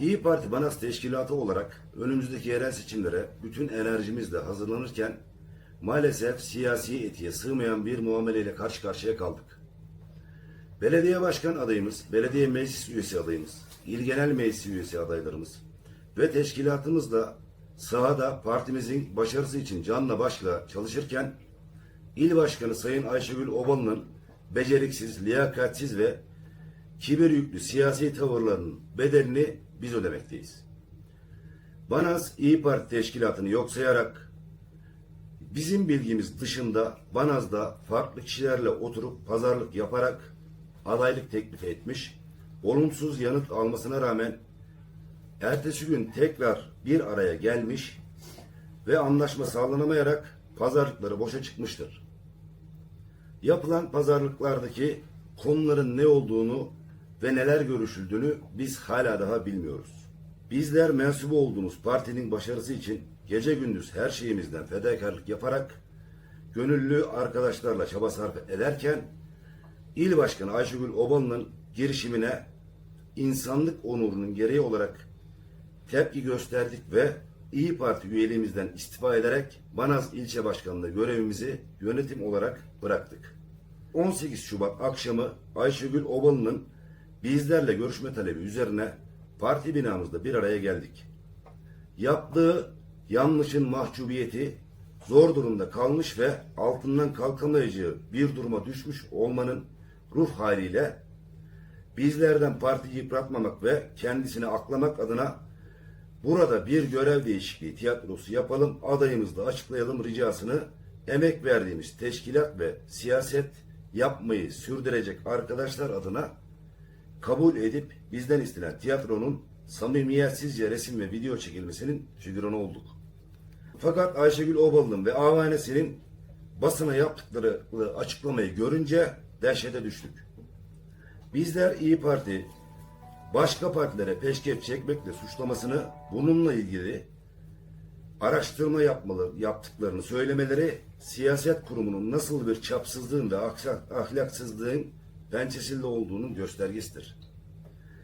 İyi Parti Banas Teşkilatı olarak önümüzdeki yerel seçimlere bütün enerjimizle hazırlanırken maalesef siyasi etiğe sığmayan bir muameleyle karşı karşıya kaldık. Belediye başkan adayımız, belediye meclis üyesi adayımız, il genel meclis üyesi adaylarımız ve teşkilatımızla sahada partimizin başarısı için canla başla çalışırken il başkanı Sayın Ayşegül Obalı'nın beceriksiz, liyakatsiz ve kibir yüklü siyasi tavırlarının bedelini biz ödemekteyiz. Banaz İyi Parti teşkilatını yok sayarak bizim bilgimiz dışında Banaz'da farklı kişilerle oturup pazarlık yaparak adaylık teklif etmiş. Olumsuz yanıt almasına rağmen ertesi gün tekrar bir araya gelmiş ve anlaşma sağlanamayarak pazarlıkları boşa çıkmıştır. Yapılan pazarlıklardaki konuların ne olduğunu ve neler görüşüldüğünü biz hala daha bilmiyoruz. Bizler mensubu olduğumuz partinin başarısı için gece gündüz her şeyimizden fedakarlık yaparak gönüllü arkadaşlarla çaba sarf ederken İl Başkanı Ayşegül Obalı'nın girişimine insanlık onurunun gereği olarak tepki gösterdik ve İyi Parti üyeliğimizden istifa ederek Banaz ilçe başkanlığı görevimizi yönetim olarak bıraktık. 18 Şubat akşamı Ayşegül Obalı'nın bizlerle görüşme talebi üzerine parti binamızda bir araya geldik. Yaptığı yanlışın mahcubiyeti zor durumda kalmış ve altından kalkamayacağı bir duruma düşmüş olmanın ruh haliyle bizlerden partiyi yıpratmamak ve kendisini aklamak adına burada bir görev değişikliği tiyatrosu yapalım, adayımızı da açıklayalım ricasını emek verdiğimiz teşkilat ve siyaset yapmayı sürdürecek arkadaşlar adına kabul edip bizden istenen tiyatronun samimiyetsizce resim ve video çekilmesinin figüranı olduk. Fakat Ayşegül Obalı'nın ve avanesinin basına yaptıkları açıklamayı görünce dehşete düştük. Bizler İyi Parti başka partilere peşkep çekmekle suçlamasını bununla ilgili araştırma yapmalı, yaptıklarını söylemeleri siyaset kurumunun nasıl bir çapsızlığın ve ahlak- ahlaksızlığın pençesinde olduğunun göstergesidir.